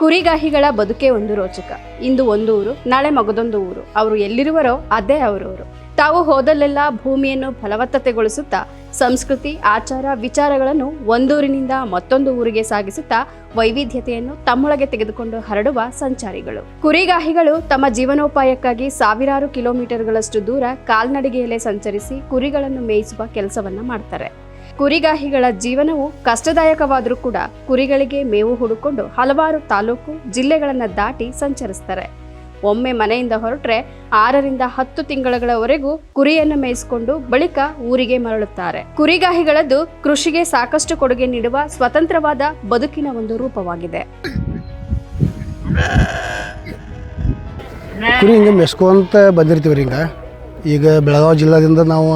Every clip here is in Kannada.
ಕುರಿಗಾಹಿಗಳ ಬದುಕೆ ಒಂದು ರೋಚಕ. ಇಂದು ಒಂದು ಊರು, ನಾಳೆ ಮಗದೊಂದು ಊರು. ಅವರು ಎಲ್ಲಿರುವರೋ ಅದೇ ಅವರವರು ತಾವು ಹೋದಲ್ಲೆಲ್ಲ ಭೂಮಿಯನ್ನು ಫಲವತ್ತತೆಗೊಳಿಸುತ್ತಾ, ಸಂಸ್ಕೃತಿ, ಆಚಾರ, ವಿಚಾರಗಳನ್ನು ಒಂದೂರಿನಿಂದ ಮತ್ತೊಂದು ಊರಿಗೆ ಸಾಗಿಸುತ್ತಾ, ವೈವಿಧ್ಯತೆಯನ್ನು ತಮ್ಮೊಳಗೆ ತೆಗೆದುಕೊಂಡು ಹರಡುವ ಸಂಚಾರಿಗಳು. ಕುರಿಗಾಹಿಗಳು ತಮ್ಮ ಜೀವನೋಪಾಯಕ್ಕಾಗಿ ಸಾವಿರಾರು ಕಿಲೋಮೀಟರ್ಗಳಷ್ಟು ದೂರ ಕಾಲ್ನಡಿಗೆಯಲ್ಲೇ ಸಂಚರಿಸಿ ಕುರಿಗಳನ್ನು ಮೇಯಿಸುವ ಕೆಲಸವನ್ನ ಮಾಡ್ತಾರೆ. ಕುರಿಗಾಹಿಗಳ ಜೀವನವು ಕಷ್ಟದಾಯಕವಾದರೂ ಕೂಡ ಕುರಿಗಳಿಗೆ ಮೇವು ಹುಡುಕೊಂಡು ಹಲವಾರು ತಾಲೂಕು ಜಿಲ್ಲೆಗಳನ್ನು ದಾಟಿ ಸಂಚರಿಸ್ತಾರೆ. ಒಮ್ಮೆ ಮನೆಯಿಂದ ಹೊರಟ್ರೆ ಆರರಿಂದ ಹತ್ತು ತಿಂಗಳವರೆಗೂ ಕುರಿಯನ್ನು ಮೇಯಿಸಿಕೊಂಡು ಬಳಿಕ ಊರಿಗೆ ಮರಳುತ್ತಾರೆ. ಕುರಿಗಾಹಿಗಳದ್ದು ಕೃಷಿಗೆ ಸಾಕಷ್ಟು ಕೊಡುಗೆ ನೀಡುವ ಸ್ವತಂತ್ರವಾದ ಬದುಕಿನ ಒಂದು ರೂಪವಾಗಿದೆ. ಕುರಿ ಹಿಂಗೆ ಮೆಸ್ಕೊಂತ ಬಂದಿರ್ತೀವಿ ರೀ ಈಗ ಬೆಳಗಾವಿ ಜಿಲ್ಲಾದಿಂದ ನಾವು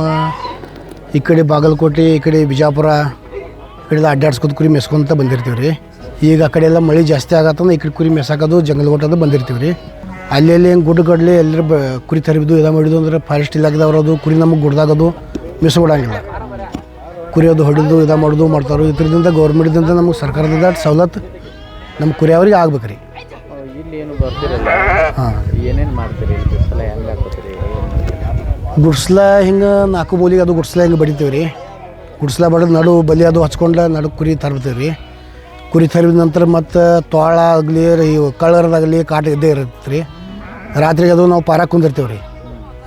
ಈ ಕಡೆ ಬಾಗಲಕೋಟೆ ಈ ಕಡೆ ಬಿಜಾಪುರ ಈ ಕಡೆ ಅಡ್ಡಾಡ್ಸ್ಕೊತ ಕುರಿ ಮೆಸ್ಕೊಂತ ಬಂದಿರ್ತೀವಿ ರೀ. ಈಗ ಆ ಕಡೆ ಎಲ್ಲ ಮಳೆ ಜಾಸ್ತಿ ಆಗತ್ತಂದ್ರೆ ಈ ಕಡೆ ಕುರಿ ಮೆಸಾಕೋದು ಜಂಗಲ್ ಗೊಟ್ಟದು ಬಂದಿರ್ತೀವಿ ರೀ. ಅಲ್ಲಿ ಹಿಂಗೆ ಗುಡ್ಡ ಎಲ್ಲರ ಬ ಕುರಿ ತರಬಿದ್ದು ಇದು ಮಾಡಿದ್ದು ಅಂದ್ರೆ ಫಾರೆಸ್ಟ್ ಇಲಾಖೆದವ್ರು ಅದು ಕುರಿ ನಮಗೆ ಗುಡ್ದಾಗೋದು ಬಿಡೋಂಗಿಲ್ಲ ಕುರಿ ಅದು ಹೊಡೆದು ಇದು ಮಾಡೋದು ಮಾಡ್ತಾರೆ ಇದರಿಂದ ಗೌರ್ಮೆಂಟ್ದಿಂದ ನಮಗೆ ಸರ್ಕಾರದಿಂದ ಸವಲತ್ತು ನಮ್ಮ ಕುರಿಯವ್ರಿಗೆ ಆಗ್ಬೇಕು ರೀ. ಇಲ್ಲಿ ಏನು ಬರ್ತಿರಲ್ಲ? ಹಾಂ. ಏನೇನು ಮಾಡ್ತೀರಿ ಇಲ್ಲಿ ಸಲ ಹೆಂಗೆ ಹಾಕೋತೀರಿ ಏನು ಮಾಡ್ತೀರಿ ಗುಡ್ಸ್ಲ ಹಿಂಗೆ ನಾಲ್ಕು ಮೂಲಿಗೆ ಅದು ಗುಡ್ಸ್ಲ ಹಿಂಗೆ ಬಡಿತೀವಿ ರೀ. ಗುಡ್ಸ್ಲ ಬಡದು ನಡು ಬಲಿ ಅದು ಹಚ್ಕೊಂಡು ನಡು ಕುರಿ ತರ್ತೀವಿ ರೀ. ಕುರಿ ತರಿದ ನಂತರ ಮತ್ತು ತೋಳ ಆಗಲಿ ಇವು ಕಳ್ಳರದಾಗಲಿ ಕಾಟ ಇದ್ದೇ ಇರುತ್ತೆ ರೀ. ರಾತ್ರಿಗೆ ಅದು ನಾವು ಪಾರ ಕುಂದಿರ್ತೀವಿ ರೀ.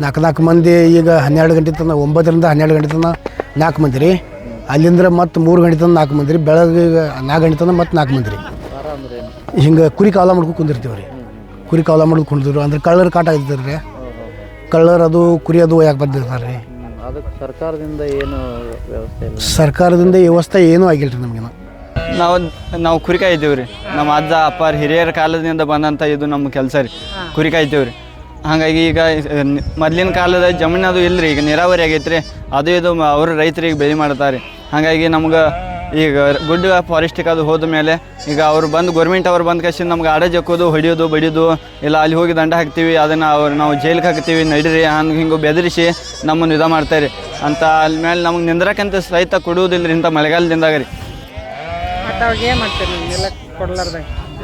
ನಾಲ್ಕು ನಾಲ್ಕು ಮಂದಿ ಈಗ ಹನ್ನೆರಡು ಗಂಟೆ ತನಕ ಒಂಬತ್ತರಿಂದ ಹನ್ನೆರಡು ಗಂಟೆ ತನಕ ನಾಲ್ಕು ಮಂದಿ ರೀ. ಅಲ್ಲಿಂದ ಮತ್ತು ಮೂರು ಗಂಟೆ ತನಕ ನಾಲ್ಕು ಮಂದಿ ರೀ, ಬೆಳಗ್ಗೆ ನಾಲ್ಕು ಗಂಟೆ ತನಕ ಮತ್ತು ನಾಲ್ಕು ಮಂದಿ ರೀ. ಹಿಂಗೆ ಕುರಿ ಕಾಲ ಮಾಡ್ಕೊಂಡು ಕುಂದಿರ್ತೀವಿ ರೀ. ಕುರಿ ಕಾಲ ಮಾಡ್ಕೊಂಡು ಕುಂದಿರ್ತೀವಿ ಅಂದ್ರೆ ಕಳ್ಳರ ಕಾಟ ಇರ್ತಾರೆ ರೀ ಕಳ್ಳರ್ ಅದು ಕುರಿ ಅದು ಯಾಕೆ ಬಂದಿರ್ತಾರೆ. ರೀ ಅದಕ್ಕೆ ಸರ್ಕಾರದಿಂದ ಏನು ವ್ಯವಸ್ಥೆ ಇಲ್ಲ? ಸರ್ಕಾರದಿಂದ ವ್ಯವಸ್ಥೆ ಏನೂ ಆಗಿಲ್ಲ ರೀ ನಮಗೆ ನಾವು ನಾವು ಕುರಿ ಕಾಯ್ತೀವಿ ರೀ. ನಮ್ಮ ಅಜ್ಜ ಅಪ್ಪಾರ ಹಿರಿಯರ ಕಾಲದಿಂದ ಬಂದಂಥ ಇದು ನಮ್ಮ ಕೆಲಸ ರೀ. ಕುರಿ ಕಾಯ್ತೀವಿ ರೀ. ಹಾಗಾಗಿ ಈಗ ಮೊದಲಿನ ಮೊದ್ಲಿನ ಕಾಲದ ಜಮೀನು ಅದು ಇಲ್ಲ ರೀ ಈಗ ನೀರಾವರಿ ಆಗೈತೆ ರೀ ಅದು ಇದು ಮ- ಅವರು ರೈತರಿಗೆ ಬೆಳೆ ಮಾಡ್ತಾರೆ. ಹಾಗಾಗಿ ನಮ್ಗೆ ಈಗ ಗುಡ್ಡ ಫಾರೆಸ್ಟಿಗೆ ಅದು ಹೋದ ಮೇಲೆ ಈಗ ಅವ್ರು ಬಂದು ಗೌರ್ಮೆಂಟ್ ಅವ್ರು ಬಂದ ಕಷ್ಟ ನಮ್ಗೆ ಆಡ ಜಕ್ಕೋದು ಹೊಡಿಯೋದು ಬಡಿಯೋದು ಇಲ್ಲ ಅಲ್ಲಿ ಹೋಗಿ ದಂಡ ಹಾಕ್ತೀವಿ ಅದನ್ನು ಅವ್ರು ನಾವು ಜೈಲಿಗೆ ಹಾಕ್ತೀವಿ ನಡೀರಿ ಹಂಗೆ ಹಿಂಗೆ ಬೆದರಿಸಿ ನಮ್ಮನ್ನು ಇದು ಮಾಡ್ತಾರೆ ಅಂತ ಅಲ್ಲಿ ಮೇಲೆ ನಮಗೆ ನಿಂದ್ರಕ್ಕಂತ ಸಹಿತ ಕೊಡುವುದಿಲ್ಲ ರೀ ಇಂಥ ಮಳೆಗಾಲದಿಂದಾಗ ರೀ.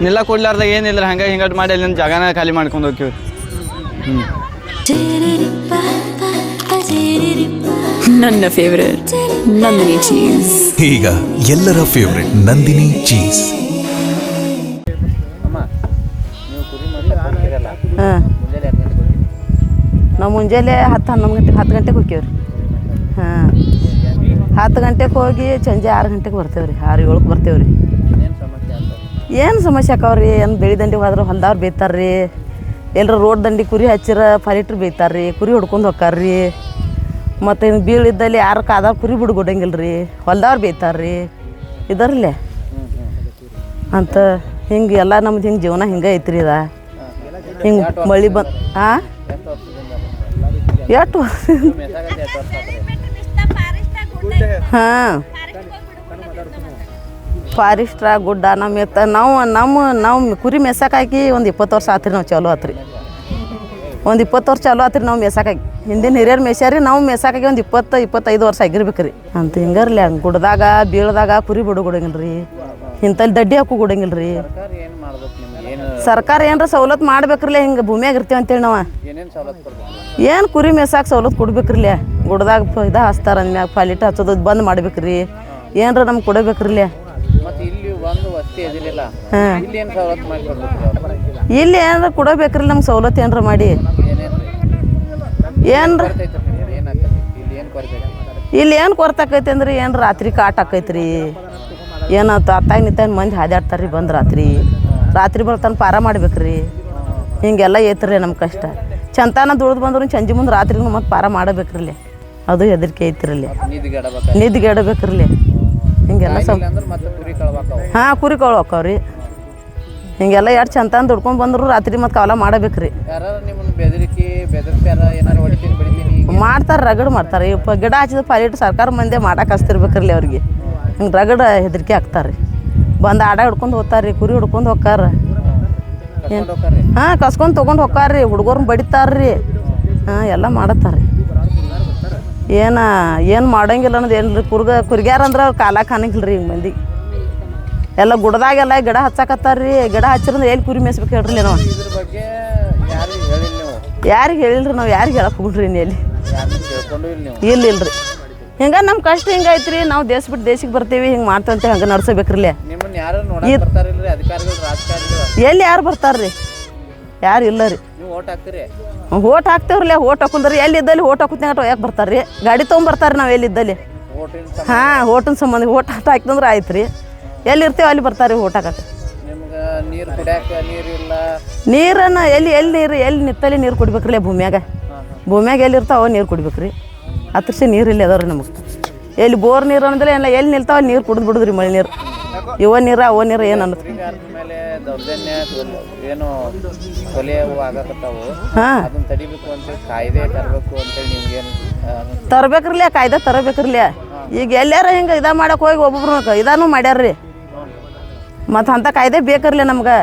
ನಿಲ್ಲ ಕೊಡ್ಲಾರ್ದಾಗ ಏನಿಲ್ಲ ಹಂಗೆ ಹಿಂಗಟ್ ಮಾಡಿ ಅಲ್ಲಿಂದ ಜಾಗನ ಖಾಲಿ ಮಾಡ್ಕೊಂಡು ಹೋಗ್ತೀವಿ. ಹ್ಞೂ ನನ್ನ ಫೇವರೇಟ್ ನಂದಿನಿ ಚೀಸ್ ಈಗ ಎಲ್ಲರ ಫೇವ್ರೆಟ್ ನಂದಿನಿ ಚೀಸ್ ಅಮ್ಮ ನೀವು ಕುರಿ ಮಾಡ್ಲಿಕ್ಕೆ ಹೋಗ್ತೀರಲ್ಲ ಹಾಂ. ನಾವು ಮುಂಜಾನೆ ಹತ್ತು ಹನ್ನೊಂದು ಗಂಟೆ ಹತ್ತು ಗಂಟೆಗೆ ಹೋಗ್ತೀವಿ ರೀ ಹಾಂ. ಹತ್ತು ಗಂಟೆಗೆ ಹೋಗಿ ಸಂಜೆ ಆರು ಗಂಟೆಗೆ ಬರ್ತೇವೆ ರೀ ಆರು ಏಳಕ್ಕೆ ಬರ್ತೇವೆ ರೀ ಏನು ಸಮಸ್ಯೆ ಆಕವ್ರಿ ಏನು ಬೆಳಿ ಆಕಾವ್ರಿ ಏನು ಬೆಳೆ ದಂಡಿಗೆ ಹೋದ್ರೆ ಹೊಲ್ದವ್ರು ರೀ ಎಲ್ಲರ ರೋಡ್ ದಂಡಿ ಕುರಿ ಹಚ್ಚಿರ ಫಲಿಟ್ರ್ ರೀ ಕುರಿ ಹೊಡ್ಕೊಂಡು ಹೋಕ್ಕಾರ ರೀ ಮತ್ತು ಬೀಳಿದ್ದಲ್ಲಿ ಯಾರು ಕಾದಾರ ಕುರಿ ಬಿಡ್ಗೊಡಂಗಿಲ್ಲ ರೀ ಹೊಲ್ದವ್ರು ಬೇಯ್ತಾರೆ ರೀ ಇದರಲ್ಲೇ ಅಂತ ಹಿಂಗೆ ಎಲ್ಲ ನಮ್ದು ಹಿಂಗೆ ಜೀವನ ಹಿಂಗೆ ಐತ್ರಿ ಇದ. ಹಿಂಗೆ ಮಳೆ ಬಂದು ಹಾಂ ಎಷ್ಟು ಹಾಂ. ಫಾರಿಸ್ಟ್ರ ಗುಡ್ಡ ನಮ್ಮ ಎತ್ತ, ನಾವು ನಮ್ಮ ನಾವು ಕುರಿ ಮೆಸಕಾಕಿ ಒಂದು ಇಪ್ಪತ್ತು ವರ್ಷ ಆತ್ರಿ ನಾವು ಚಲೋ ಆತ್ರಿ. ಒಂದು ಇಪ್ಪತ್ತು ವರ್ಷ ಚಾಲು ಆತ್ರಿ ನಾವು ಮೇಸಾಕಾಗಿ. ಹಿಂದಿನ ಹಿರಿಯರು ಮೇಸ್ಯಾರಿ ನಾವು ಮೇಸಾಕಾಗಿ ಒಂದು ಇಪ್ಪತ್ತು ಇಪ್ಪತ್ತೈದು ವರ್ಷ ಆಗಿರ್ಬೇಕು ರೀ ಅಂತ ಹಿಂಗಾರಲಿ ಹಂಗೆ ಗುಡ್ದಾಗ ಬೀಳ್ದಾಗ ಕುರಿ ಬಿಡು ಕೊಡಂಗಿಲ್ಲ ರೀ ಇಂಥಲ್ಲಿ ದಡ್ಡಿ ಹಾಕು ಕೊಡಂಗಿಲ್ಲ ರೀ ಸರ್ಕಾರ ಏನಾರ ಸವಲತ್ತು ಮಾಡ್ಬೇಕ್ರಲ್ಲ ಹಿಂಗೆ ಭೂಮಿಯಾಗ ಇರ್ತೀವಿ ಅಂತೇಳಿ ನಾವು. ಏನು ಕುರಿ ಮೇಸಾಕ ಸವಲತ್ತು ಕೊಡ್ಬೇಕ್ರಲ್ಲ ಗುಡ್ದಾಗ ಇದು ಹಚ್ತಾರ ಅಂದ್ಮ್ಯಾಗ ಪಾಲಿಟ್ ಹಚ್ಚೋದು ಬಂದ್ ಮಾಡ್ಬೇಕ್ರಿ. ಏನಾರ ನಮ್ಗೆ ಕೊಡಬೇಕ್ರಲ್ಲ ಹಾಂ. ಇಲ್ಲಿ ಏನಾರ ಕೊಡಬೇಕ್ರಿ ನಮ್ಗೆ ಸವಲತ್ತು ಏನಾರ ಮಾಡಿ? ಏನ್ರ? ಇಲ್ಲಿ ಏನು ಕೊರತಾಕೈತಿ ಅಂದ್ರೆ ಏನು ರಾತ್ರಿ ಕಾಟ ಆಕೈತ್ರಿ ಏನು ಅತ್ತಾಗ ನಿತ್ತಾಗ ಮಂದಿ ಹಾದಾಡ್ತಾರ್ರಿ ಬಂದು ರಾತ್ರಿ. ರಾತ್ರಿ ಬರ್ತಾನೆ ಪಾರ ಮಾಡ್ಬೇಕ್ರಿ. ಹಿಂಗೆಲ್ಲ ಐತ್ರಿ ನಮ್ಮ ಕಷ್ಟ. ಚಂತಾನ ದುಡ್ದು ಬಂದ್ರು ಚಂಜಿ ಮುಂದೆ ರಾತ್ರಿ ಮತ್ತೆ ಪಾರ ಮಾಡಬೇಕ್ರಿಲೆ ಅದು ಹೆದರಿಕೆ ಐತ್ರಿ ನಿದ್ಗೆಡಬೇಕು. ನಿದ್ಗೆಡಬೇಕ್ರಿಲೆ ಹಿಂಗೆಲ್ಲ ಸ್ವಲ್ಪ ಹಾಂ ಕುರಿ ಕಳು ಹೋಕ್ಕವ್ರಿ ಹಿಂಗೆಲ್ಲ ಎರಡು ಚಂದ ದುಡ್ಕೊಂಡು ಬಂದ್ರು ರಾತ್ರಿ ಮತ್ತು ಕಾಲ ಮಾಡಬೇಕ್ರಿ. ರೀ ಮಾಡ್ತಾರೆ ರಗಡ್ ಮಾಡ್ತಾರೆ. ಇಪ್ಪ ಗಿಡ ಹಚ್ಚಿದ ಪಾಲಿಟ್ ಸರ್ಕಾರ ಮಂದಿ ಮಾಡಕ್ಕೆ ಹಚ್ತಿರ್ಬೇಕ್ರಿ ಅವ್ರಿಗೆ. ಹಿಂಗೆ ರಗಡ ಹೆದರಿಕೆ ಹಾಕ್ತಾರೆ ಬಂದು ಆಡ ಹಿಡ್ಕೊಂಡು ಹೋಗ್ತಾರೆ ರೀ ಕುರಿ ಹಿಡ್ಕೊಂಡು ಹೋಗ್ತಾರೆ. ಹಾಂ ಕಸ್ಕೊಂಡು ತೊಗೊಂಡು ಹೋಗ್ತಾರ್ರಿ ಹುಡುಗರ್ನ ಬಡಿತಾರ್ರಿ. ಹಾಂ ಎಲ್ಲ ಮಾಡತ್ತಾರೆ ಏನ ಏನು ಮಾಡೋಂಗಿಲ್ಲ ಅನ್ನೋದು ಏನು ರೀ ಕುರ್ಗ ಕುರ್ಗ್ಯಾರ ಅಂದ್ರೆ ಅವ್ರು ಕಾಲ ಕಾಣಂಗಿಲ್ಲ ರೀ ಈಗ ಮಂದಿ. ಎಲ್ಲ ಗುಡ್ದಾಗೆಲ್ಲ ಗಿಡ ಹಚ್ಚಾಕತ್ತಾರ್ರಿ. ಗಿಡ ಹಚ್ಚಿರಂದ್ರೆ ಎಲ್ಲಿ ಕುರಿ ಮೇಯಿಸ್ಬೇಕು ಹೇಳ್ರಿ ನಾವು. ಯಾರಿಗೆ ಹೇಳಿಲ್ರಿ ನಾವು ಯಾರಿಗೆ ಹೇಳಕ್ ಹೋಗ್ರಿ ಎಲ್ಲಿ? ಇಲ್ಲ ಇಲ್ರಿ. ಹಿಂಗ ನಮ್ಮ ಕಷ್ಟ ಹಿಂಗೈತ್ರಿ ನಾವು ದೇಶ ಬಿಟ್ಟು ದೇಶಕ್ಕೆ ಬರ್ತೀವಿ ಹಿಂಗೆ ಮಾಡ್ತಂತ ಹಂಗೆ ನಡ್ಸಬೇಕ್ರಿ ಎಲ್ಲಿ ಯಾರು ಬರ್ತಾರ್ರಿ? ಯಾರು ಇಲ್ಲ ರೀ. ಓಟ್ ಹಾಕ್ತೇವ್ರಲ್ಲ ಓಟ್ ಹಾಕೊಂಡ್ರಿ ಎಲ್ಲಿ ಇದ್ದಲ್ಲಿ ಓಟ್ ಹಾಕುತ್ನಾಗ ಯಾಕೆ ಬರ್ತಾರ್ರಿ? ಗಾಡಿ ತೊಗೊಂಬರ್ತಾರೆ ನಾವು ಎಲ್ಲಿದ್ದಲ್ಲಿ ಇದ್ದಲ್ಲಿ? ಹಾಂ ಓಟಿನ ಸಂಬಂಧ ಓಟ್ ಹಾಕ್ತಂದ್ರೆ ಆಯ್ತು ರೀ ಎಲ್ಲಿ ಇರ್ತೇವೆ ಅಲ್ಲಿ ಬರ್ತಾರೆ ಊಟ ಕತೆ ನೀರನ್ನ ನೀರು ಕುಡ್ಯಾಕ ನೀರು ಇಲ್ಲ? ನೀರನ್ನು ಎಲ್ಲಿ ಎಲ್ಲಿ ನೀರು ಎಲ್ಲಿ ನಿತ್ತಲ್ಲಿ ನೀರು ಕುಡಿಬೇಕ್ರಿ ಭೂಮ್ಯಾಗ? ಭೂಮ್ಯಾಗ ಎಲ್ಲಿ ಇರ್ತಾವ ನೀರು ಕುಡಿಬೇಕ್ರಿ. ಅತ್ರಿಸಿ ನೀರು ಇಲ್ಲಿ ಅದಾವ್ರಿ ನಮಗೆ. ಎಲ್ಲಿ ಬೋರ್ ನೀರು ಅಂದ್ರೆ ಎಲ್ಲ ಎಲ್ಲಿ ನಿಲ್ತಾವ ನೀರು ಕುಡಿದು ಬಿಡುದ್ರಿ ಮಳೆ ನೀರು. ಇವ ನೀರು ಅವ ನೀರು ಏನು ಅನ್ನತ್ತೆ. ಮೇಲೆ ದೌರ್ಜನ್ಯ ಏನು ಕೊಲೆ ಅವು ಆಗಕತ್ತಾವು. ಹಾಂ. ಅದನ್ನ ತಡಿಬೇಕು ಅಂತ ಕಾಯ್ದೆ ತರಬೇಕು ಅಂತೇಳಿ ನಿಮ್ಗೇನು ತರ್ಬೇಕ್ರಲ್ಲ ಕಾಯ್ದೆ ತರಬೇಕ್ರಲ್ಲ ಈಗ ಎಲ್ಲಾರ ಹಿಂಗೆ ಇದ ಮಾಡಕ್ಕೆ ಹೋಗಿ ಒಬ್ಬೊಬ್ರು ಇದಾನು ಮಾಡ್ಯಾರ್ರಿ. ಮತ್ತು ಅಂಥ ಕಾಯ್ದೆ ಬೇಕರ್ಲಿ ನಮ್ಗೆ.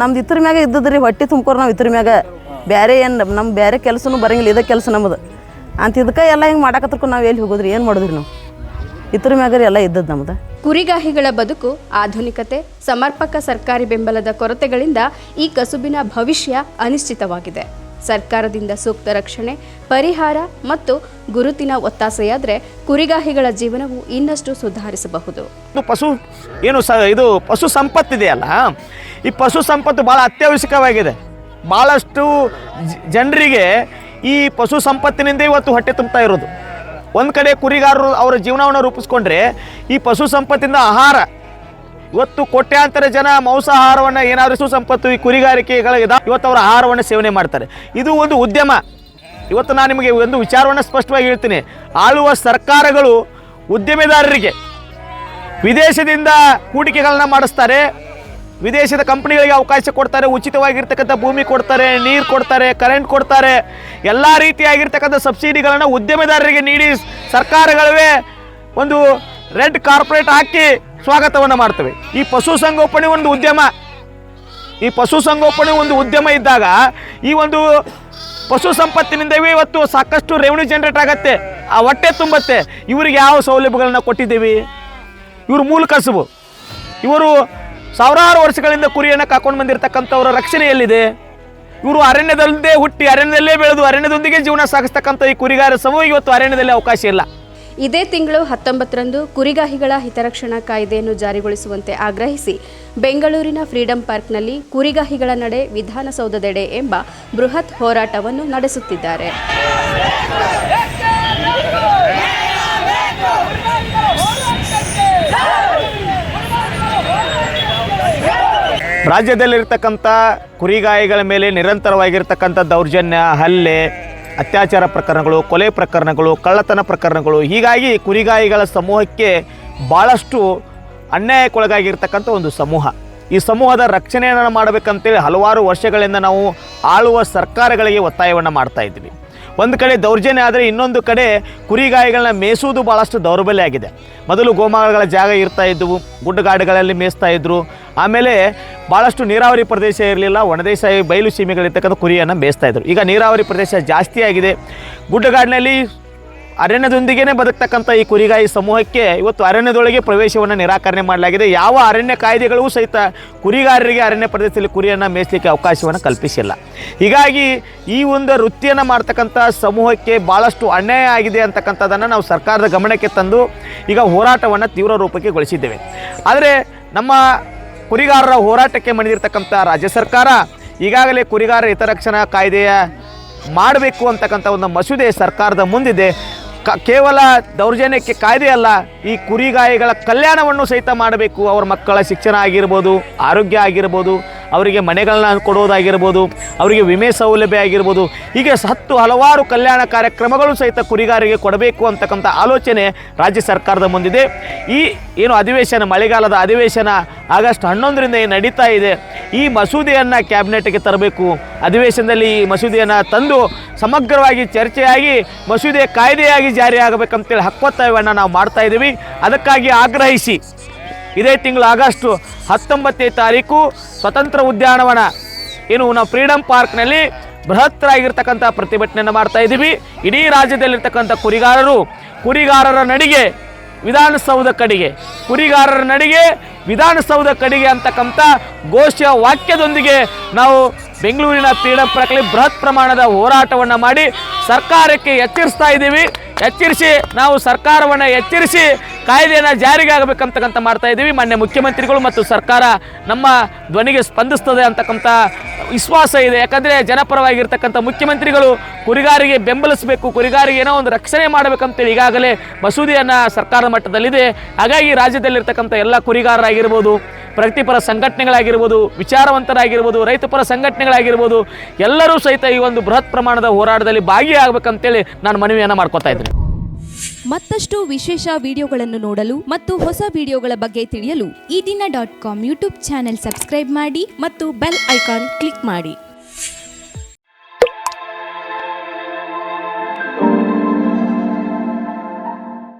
ನಮ್ದು ಇದ್ರ ಮ್ಯಾಗ ಇದ್ದದ್ರಿ, ಹೊಟ್ಟೆ ತುಂಬ್ಕೊರ್ ನಾವು ಇತ್ರ ಮ್ಯಾಗ. ಬೇರೆ ಏನು ನಮ್ಮ ಬೇರೆ ಕೆಲಸನೂ ಬರಂಗಿಲ್ಲ, ಇದೇ ಕೆಲಸ ನಮ್ಮದು ಅಂತ ಇದಕ್ಕೆ ಎಲ್ಲ ಹಿಂಗೆ ಮಾಡಕತ್ರಕ್ಕೂ ನಾವು ಎಲ್ಲಿ ಹೋಗೋದ್ರಿ, ಏನು ಮಾಡಿದ್ರಿ ನಾವು? ಇದ್ರ ಮ್ಯಾಗ ಎಲ್ಲ ಇದ್ದದ್ದು ನಮ್ದು. ಕುರಿಗಾಹಿಗಳ ಬದುಕು, ಆಧುನಿಕತೆ, ಸಮರ್ಪಕ ಸರ್ಕಾರಿ ಬೆಂಬಲದ ಕೊರತೆಗಳಿಂದ ಈ ಕಸುಬಿನ ಭವಿಷ್ಯ ಅನಿಶ್ಚಿತವಾಗಿದೆ. ಸರ್ಕಾರದಿಂದ ಸೂಕ್ತ ರಕ್ಷಣೆ, ಪರಿಹಾರ ಮತ್ತು ಗುರುತಿನ ಒತ್ತಾಸೆಯಾದರೆ ಕುರಿಗಾಹಿಗಳ ಜೀವನವು ಇನ್ನಷ್ಟು ಸುಧಾರಿಸಬಹುದು. ಪಶು, ಏನು ಸ, ಇದು ಪಶು ಸಂಪತ್ತಿದೆಯಲ್ಲ? ಈ ಪಶು ಸಂಪತ್ತು ಭಾಳ ಅತ್ಯವಶ್ಯಕವಾಗಿದೆ. ಜ- ಜನರಿಗೆ ಈ ಪಶು ಸಂಪತ್ತಿನಿಂದ ಇವತ್ತು ಹೊಟ್ಟೆ ತುಂಬ್ತಾ ಇರೋದು. ಒಂದು ಕಡೆ ಕುರಿಗಾರರು ಅವರ ಜೀವನವನ್ನು ರೂಪಿಸ್ಕೊಂಡ್ರೆ ಈ ಪಶು ಸಂಪತ್ತಿಂದ ಆಹಾರ ಇವತ್ತು ಕೋಟ್ಯಾಂತರ ಜನ ಮಾಂಸಾಹಾರವನ್ನು ಏನಾದರೂ ಸುಸಂಪತ್ತು ಸಂಪತ್ತು ಈ ಕುರಿಗಾರಿಕೆಗಳ ಇವತ್ತು ಅವರ ಆಹಾರವನ್ನು ಸೇವನೆ ಮಾಡ್ತಾರೆ. ಇದು ಒಂದು ಉದ್ಯಮ. ಇವತ್ತು ನಾನು ನಿಮಗೆ ಒಂದು ವಿಚಾರವನ್ನು ಸ್ಪಷ್ಟವಾಗಿ ಹೇಳ್ತೀನಿ. ಆಳುವ ಸರ್ಕಾರಗಳು ಉದ್ಯಮೆದಾರರಿಗೆ ವಿದೇಶದಿಂದ ಹೂಡಿಕೆಗಳನ್ನ ಮಾಡಿಸ್ತಾರೆ. ವಿದೇಶದ ಕಂಪ್ನಿಗಳಿಗೆ ಅವಕಾಶ ಕೊಡ್ತಾರೆ, ಉಚಿತವಾಗಿರ್ತಕ್ಕಂಥ ಭೂಮಿ ಕೊಡ್ತಾರೆ, ನೀರು ಕೊಡ್ತಾರೆ ಕರೆಂಟ್ ಕೊಡ್ತಾರೆ. ಎಲ್ಲ ರೀತಿಯಾಗಿರ್ತಕ್ಕಂಥ ಸಬ್ಸಿಡಿಗಳನ್ನು ಉದ್ಯಮೆದಾರರಿಗೆ ನೀಡಿ, ಸರ್ಕಾರಗಳವೇ ಒಂದು ರೆಡ್ ಕಾರ್ಪೊರೇಟ್ ಹಾಕಿ ಸ್ವಾಗತವನ್ನು ಮಾಡ್ತವೆ. ಈ ಪಶು ಸಂಗೋಪನೆ ಒಂದು ಉದ್ಯಮ. ಈ ಪಶು ಸಂಗೋಪನೆ ಒಂದು ಉದ್ಯಮ ಇದ್ದಾಗ ಈ ಒಂದು ಪಶು ಸಂಪತ್ತಿನಿಂದವೇ ಇವತ್ತು ಸಾಕಷ್ಟು ರೆವೆನ್ಯೂ ಜನರೇಟ್ ಆಗತ್ತೆ. ಆ ಹೊಟ್ಟೆ ತುಂಬತ್ತೆ. ಇವರಿಗೆ ಯಾವ ಸೌಲಭ್ಯಗಳನ್ನ ಕೊಟ್ಟಿದ್ದೀವಿ? ಇವರು ಮೂಲ ಕಸುಬು. ಇವರು ಸಾವಿರಾರು ವರ್ಷಗಳಿಂದ ಕುರಿಯನ್ನು ಕಾಕೊಂಡು ಬಂದಿರತಕ್ಕಂಥವರ ರಕ್ಷಣೆ ಎಲ್ಲಿದೆ? ಇವರು ಅರಣ್ಯದಲ್ಲದೆ ಹುಟ್ಟಿ, ಅರಣ್ಯದಲ್ಲೇ ಬೆಳೆದು, ಅರಣ್ಯದೊಂದಿಗೆ ಜೀವನ ಸಾಗಿಸ್ತಕ್ಕಂಥ ಈ ಕುರಿಗಾರ ಸಮೂಹ ಇವತ್ತು ಅರಣ್ಯದಲ್ಲಿ ಅವಕಾಶ ಇಲ್ಲ. ಇದೇ ತಿಂಗಳು ಹತ್ತೊಂಬತ್ತರಂದು ಕುರಿಗಾಹಿಗಳ ಹಿತರಕ್ಷಣಾ ಕಾಯ್ದೆಯನ್ನು ಜಾರಿಗೊಳಿಸುವಂತೆ ಆಗ್ರಹಿಸಿ ಬೆಂಗಳೂರಿನ ಫ್ರೀಡಂ ಪಾರ್ಕ್ನಲ್ಲಿ ಕುರಿಗಾಹಿಗಳ ನಡೆ ವಿಧಾನಸೌಧದೆಡೆ ಎಂಬ ಬೃಹತ್ ಹೋರಾಟವನ್ನು ನಡೆಸುತ್ತಿದ್ದಾರೆ. ರಾಜ್ಯದಲ್ಲಿರ್ತಕ್ಕಂಥ ಕುರಿಗಾಯಿಗಳ ಮೇಲೆ ನಿರಂತರವಾಗಿರ್ತಕ್ಕಂಥ ದೌರ್ಜನ್ಯ, ಹಲ್ಲೆ ಅತ್ಯಾಚಾರ ಪ್ರಕರಣಗಳು, ಕೊಲೆ ಪ್ರಕರಣಗಳು, ಕಳ್ಳತನ ಪ್ರಕರಣಗಳು, ಹೀಗಾಗಿ ಕುರಿಗಾಯಿಗಳ ಸಮೂಹಕ್ಕೆ ಭಾಳಷ್ಟು ಅನ್ಯಾಯಕ್ಕೊಳಗಾಗಿರ್ತಕ್ಕಂಥ ಒಂದು ಸಮೂಹ. ಈ ಸಮೂಹದ ರಕ್ಷಣೆಯನ್ನು ಮಾಡಬೇಕಂತೇಳಿ ಹಲವಾರು ವರ್ಷಗಳಿಂದ ನಾವು ಆಳುವ ಸರ್ಕಾರಗಳಿಗೆ ಒತ್ತಾಯವನ್ನು ಮಾಡ್ತಾ ಇದ್ದೀವಿ. ಒಂದು ಕಡೆ ದೌರ್ಜನ್ಯ ಆದರೆ ಇನ್ನೊಂದು ಕಡೆ ಕುರಿಗಾಯಿಗಳನ್ನ ಮೇಯಿಸುವುದು ಭಾಳಷ್ಟು ದೌರ್ಬಲ್ಯ ಆಗಿದೆ. ಮೊದಲು ಗೋಮಾಳಗಳ ಜಾಗ ಇರ್ತಾ ಇದ್ದವು ಗುಡ್ಡಗಾಡುಗಳಲ್ಲಿ ಮೇಯಿಸ್ತಾ ಇದ್ರು ಆಮೇಲೆ ಭಾಳಷ್ಟು ನೀರಾವರಿ ಪ್ರದೇಶ ಇರಲಿಲ್ಲ ಒಣದೇಶ ಬಯಲು ಸೀಮೆಗಳಿರ್ತಕ್ಕಂಥ ಕುರಿಯನ್ನು ಮೇಯಿಸ್ತಾ ಇದ್ರು. ಈಗ ನೀರಾವರಿ ಪ್ರದೇಶ ಜಾಸ್ತಿ ಆಗಿದೆ. ಗುಡ್ಡಗಾಡಿನಲ್ಲಿ ಅರಣ್ಯದೊಂದಿಗೇ ಬದುಕ್ತಕ್ಕಂಥ ಈ ಕುರಿಗಾಯಿ ಸಮೂಹಕ್ಕೆ ಇವತ್ತು ಅರಣ್ಯದೊಳಗೆ ಪ್ರವೇಶವನ್ನು ನಿರಾಕರಣೆ ಮಾಡಲಾಗಿದೆ. ಯಾವ ಅರಣ್ಯ ಕಾಯ್ದೆಗಳೂ ಸಹಿತ ಕುರಿಗಾರರಿಗೆ ಅರಣ್ಯ ಪ್ರದೇಶದಲ್ಲಿ ಕುರಿಯನ್ನು ಮೇಯಿಸಲಿಕ್ಕೆ ಅವಕಾಶವನ್ನು ಕಲ್ಪಿಸಿಲ್ಲ. ಹೀಗಾಗಿ ಈ ಒಂದು ವೃತ್ತಿಯನ್ನು ಮಾಡ್ತಕ್ಕಂಥ ಸಮೂಹಕ್ಕೆ ಭಾಳಷ್ಟು ಅನ್ಯಾಯ ಆಗಿದೆ ಅಂತಕ್ಕಂಥದ್ದನ್ನು ನಾವು ಸರ್ಕಾರದ ಗಮನಕ್ಕೆ ತಂದು ಈಗ ಹೋರಾಟವನ್ನು ತೀವ್ರ ರೂಪಕ್ಕೆ ಗೊಳಿಸಿದ್ದೇವೆ. ಆದರೆ ನಮ್ಮ ಕುರಿಗಾರರ ಹೋರಾಟಕ್ಕೆ ಮಣಿದಿರ್ತಕ್ಕಂಥ ರಾಜ್ಯ ಸರ್ಕಾರ ಈಗಾಗಲೇ ಕುರಿಗಾರ ಹಿತರಕ್ಷಣಾ ಕಾಯ್ದೆಯ ಮಾಡಬೇಕು ಅಂತಕ್ಕಂಥ ಒಂದು ಮಸೂದೆ ಸರ್ಕಾರದ ಮುಂದಿದೆ. ಕ, ಕೇವಲ ದೌರ್ಜನ್ಯಕ್ಕೆ ಕಾಯ್ದೆ ಅಲ್ಲ ಈ ಕುರಿಗಾಯಿಗಳ ಕಲ್ಯಾಣವನ್ನು ಸಹಿತ ಮಾಡಬೇಕು. ಅವರ ಮಕ್ಕಳ ಶಿಕ್ಷಣ ಆಗಿರ್ಬೋದು, ಆರೋಗ್ಯ ಆಗಿರ್ಬೋದು ಅವರಿಗೆ ಮನೆಗಳನ್ನ ಕೊಡೋದಾಗಿರ್ಬೋದು ಅವರಿಗೆ ವಿಮೆ ಸೌಲಭ್ಯ ಆಗಿರ್ಬೋದು, ಹೀಗೆ ಹತ್ತು ಹಲವಾರು ಕಲ್ಯಾಣ ಕಾರ್ಯಕ್ರಮಗಳು ಸಹಿತ ಕುರಿಗಾರಿಗೆ ಕೊಡಬೇಕು ಅಂತಕ್ಕಂಥ ಆಲೋಚನೆ ರಾಜ್ಯ ಸರ್ಕಾರದ ಮುಂದಿದೆ. ಈ ಏನು ಅಧಿವೇಶನ, ಮಳೆಗಾಲದ ಅಧಿವೇಶನ ಆಗಸ್ಟ್ ಹನ್ನೊಂದರಿಂದ ಏನು ನಡೀತಾ ಇದೆ, ಈ ಮಸೂದೆಯನ್ನು ಕ್ಯಾಬಿನೆಟ್ಗೆ ತರಬೇಕು. ಅಧಿವೇಶನದಲ್ಲಿ ಈ ಮಸೂದೆಯನ್ನು ತಂದು ಸಮಗ್ರವಾಗಿ ಚರ್ಚೆಯಾಗಿ, ಮಸೂದೆ ಕಾಯ್ದೆಯಾಗಿ ಜಾರಿಯಾಗಬೇಕಂತೇಳಿ ಹಕ್ಕೊತ್ತಾಯವನ್ನು ನಾವು ಮಾಡ್ತಾ ಇದ್ದೀವಿ. ಅದಕ್ಕಾಗಿ ಆಗ್ರಹಿಸಿ. ಇದೇ ತಿಂಗಳು ಆಗಸ್ಟ್ ಹತ್ತೊಂಬತ್ತನೇ ತಾರೀಕು ಸ್ವತಂತ್ರ ಉದ್ಯಾನವನ. ಏನು ನಾವು ಫ್ರೀಡಂ ಪಾರ್ಕ್ನಲ್ಲಿ ಬೃಹತ್ತರಾಗಿರ್ತಕ್ಕಂಥ ಪ್ರತಿಭಟನೆಯನ್ನು ಮಾಡ್ತಾ ಇದ್ದೀವಿ. ಇಡೀ ರಾಜ್ಯದಲ್ಲಿರ್ತಕ್ಕಂಥ ಕುರಿಗಾರರು, ಕುರಿಗಾರರ ನಡಿಗೆ ವಿಧಾನಸೌಧ ಕಡೆಗೆ, ಕುರಿಗಾರರ ನಡಿಗೆ ವಿಧಾನಸೌಧ ಕಡೆಗೆ ಅಂತಕ್ಕಂಥ ಘೋಷ ವಾಕ್ಯದೊಂದಿಗೆ ನಾವು ಬೆಂಗಳೂರಿನ ಕ್ರೀಡಾ ಪ್ರಕಲಿ ಬೃಹತ್ ಪ್ರಮಾಣದ ಹೋರಾಟವನ್ನು ಮಾಡಿ ಸರ್ಕಾರಕ್ಕೆ ಎಚ್ಚರಿಸ್ತಾ ಇದ್ದೀವಿ. ಎಚ್ಚರಿಸಿ, ನಾವು ಸರ್ಕಾರವನ್ನು ಎಚ್ಚರಿಸಿ ಕಾಯ್ದೆಯನ್ನು ಜಾರಿಗೆ ಆಗಬೇಕಂತಕ್ಕಂಥ ಮಾಡ್ತಾ ಇದ್ದೀವಿ. ಮಾನ್ಯ ಮುಖ್ಯಮಂತ್ರಿಗಳು ಮತ್ತು ಸರ್ಕಾರ ನಮ್ಮ ಧ್ವನಿಗೆ ಸ್ಪಂದಿಸ್ತದೆ ಅಂತಕ್ಕಂಥ ವಿಶ್ವಾಸ ಇದೆ. ಯಾಕಂದರೆ ಜನಪರವಾಗಿರ್ತಕ್ಕಂಥ ಮುಖ್ಯಮಂತ್ರಿಗಳು ಕುರಿಗಾರಿಗೆ ಬೆಂಬಲಿಸಬೇಕು, ಕುರಿಗಾರಿಗೆ ಏನೋ ಒಂದು ರಕ್ಷಣೆ ಮಾಡಬೇಕಂತೇಳಿ ಈಗಾಗಲೇ ಮಸೂದೆಯನ್ನು ಸರ್ಕಾರದ ಮಟ್ಟದಲ್ಲಿದೆ. ಹಾಗಾಗಿ ರಾಜ್ಯದಲ್ಲಿರ್ತಕ್ಕಂಥ ಎಲ್ಲ ಕುರಿಗಾರರಾಗಿರ್ಬೋದು, ಪ್ರಗತಿಪರ ಸಂಘಟನೆಗಳಾಗಿರ್ಬೋದು, ವಿಚಾರವಂತರಾಗಿರ್ಬೋದು, ರೈತಪರ ಸಂಘಟನೆಗಳಾಗಿರ್ಬೋದು ಎಲ್ಲರೂ ಸಹಿತ ಈ ಒಂದು ಬೃಹತ್ ಪ್ರಮಾಣದ ಹೋರಾಟದಲ್ಲಿ ಭಾಗಿಯಾಗಬೇಕಂತೇಳಿ ನಾನು ಮನವಿಯನ್ನು ಮಾಡ್ಕೊತಾ ಇದ್ದೀನಿ. ಮತ್ತಷ್ಟು ವಿಶೇಷ ವಿಡಿಯೋಗಳನ್ನು ನೋಡಲು ಮತ್ತು ಹೊಸ ವಿಡಿಯೋಗಳ ಬಗ್ಗೆ ತಿಳಿಯಲು ಈ ದಿನ dot com YouTube channel subscribe ಮಾಡಿ ಮತ್ತು ಬೆಲ್ ಐಕಾನ್ ಕ್ಲಿಕ್ ಮಾಡಿ.